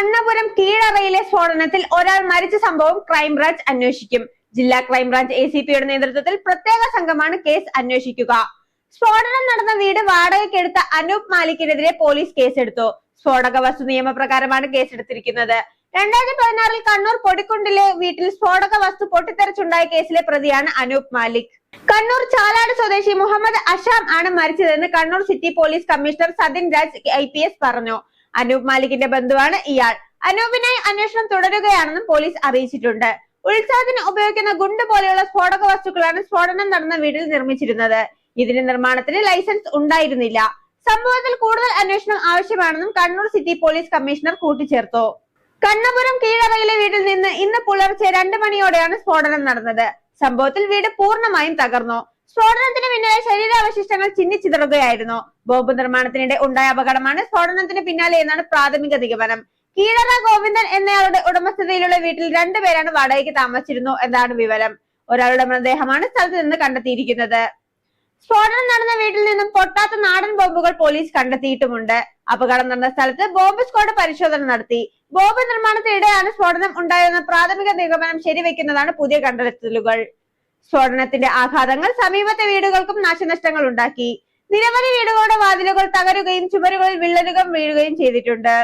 കണ്ണപുരം കീഴറയിലെ സ്ഫോടനത്തിൽ ഒരാൾ മരിച്ച സംഭവം ക്രൈംബ്രാഞ്ച് അന്വേഷിക്കും. ജില്ലാ ക്രൈംബ്രാഞ്ച് എ സി പിയുടെ നേതൃത്വത്തിൽ പ്രത്യേക സംഘമാണ് കേസ് അന്വേഷിക്കുക. സ്ഫോടനം നടന്ന വീട് വാടകയ്ക്കെടുത്ത അനൂപ് മാലിക്കിനെതിരെ പോലീസ് കേസെടുത്തു. സ്ഫോടക വസ്തു നിയമപ്രകാരമാണ് കേസെടുത്തിരിക്കുന്നത്. രണ്ടായിരത്തി പതിനാറിൽ കണ്ണൂർ പൊടിക്കുണ്ടിലെ വീട്ടിൽ സ്ഫോടക വസ്തു പൊട്ടിത്തെറിച്ചുണ്ടായ കേസിലെ പ്രതിയാണ് അനൂപ് മാലിക്. കണ്ണൂർ ചാലാട് സ്വദേശി മുഹമ്മദ് അഷാം ആണ് മരിച്ചതെന്ന് Kannur city police commissioner Sathin Raj I പറഞ്ഞു. അനൂപ് മാലിക്കിന്റെ ബന്ധുവാണ് ഇയാൾ. അനൂപിനായി അന്വേഷണം തുടരുകയാണെന്നും പോലീസ് അറിയിച്ചിട്ടുണ്ട്. ഉത്സവത്തിന് ഉപയോഗിക്കുന്ന ഗുണ്ട് പോലെയുള്ള സ്ഫോടക വസ്തുക്കളാണ് സ്ഫോടനം നടന്ന വീട്ടിൽ നിർമ്മിച്ചിരുന്നത്. ഇതിന്റെ നിർമ്മാണത്തിന് ലൈസൻസ് ഉണ്ടായിരുന്നില്ല. സംഭവത്തിൽ കൂടുതൽ അന്വേഷണം ആവശ്യമാണെന്നും കണ്ണൂർ സിറ്റി പോലീസ് കമ്മീഷണർ കൂട്ടിച്ചേർത്തു. കണ്ണപുരം കീഴറയിലെ വീട്ടിൽ നിന്ന് ഇന്ന് പുലർച്ചെ രണ്ട് മണിയോടെയാണ് സ്ഫോടനം നടന്നത്. സംഭവത്തിൽ വീട് പൂർണമായും തകർന്നു. സ്ഫോടനത്തിന് പിന്നാലെ ശരീരാവശിഷ്ടങ്ങൾ ചിന്നിച്ചിതറുകയായിരുന്നു ബോംബ് നിർമ്മാണത്തിനിടെ ഉണ്ടായ അപകടമാണ് സ്ഫോടനത്തിന് പിന്നാലെ എന്നാണ് പ്രാഥമിക നിഗമനം. കീഴറ ഗോവിന്ദൻ എന്നയാളുടെ ഉടമസ്ഥതയിലുള്ള വീട്ടിൽ രണ്ടുപേരാണ് വാടകയ്ക്ക് താമസിച്ചിരുന്നു എന്നാണ് വിവരം. ഒരാളുടെ മൃതദേഹമാണ് സ്ഥലത്ത് നിന്ന് കണ്ടെത്തിയിരിക്കുന്നത്. സ്ഫോടനം നടന്ന വീട്ടിൽ നിന്നും പൊട്ടാത്ത നാടൻ ബോംബുകൾ പോലീസ് കണ്ടെത്തിയിട്ടുമുണ്ട്. അപകടം നടന്ന സ്ഥലത്ത് ബോംബ് സ്ക്വാഡ് പരിശോധന നടത്തി. ബോംബ് നിർമ്മാണത്തിനിടെയാണ് സ്ഫോടനം ഉണ്ടായെന്ന പ്രാഥമിക നിഗമനം ശരിവെക്കുന്നതാണ് പുതിയ കണ്ടെത്തലുകൾ. സ്ഫോടനത്തിന്റെ ആഘാതങ്ങൾ സമീപത്തെ വീടുകൾക്കും നാശനഷ്ടങ്ങൾ ഉണ്ടാക്കി. നിരവധി വീടുകളുടെ വാതിലുകൾ തകരുകയും ചുമരുകളിൽ വിള്ളലുകൾ വീഴുകയും ചെയ്തിട്ടുണ്ട്.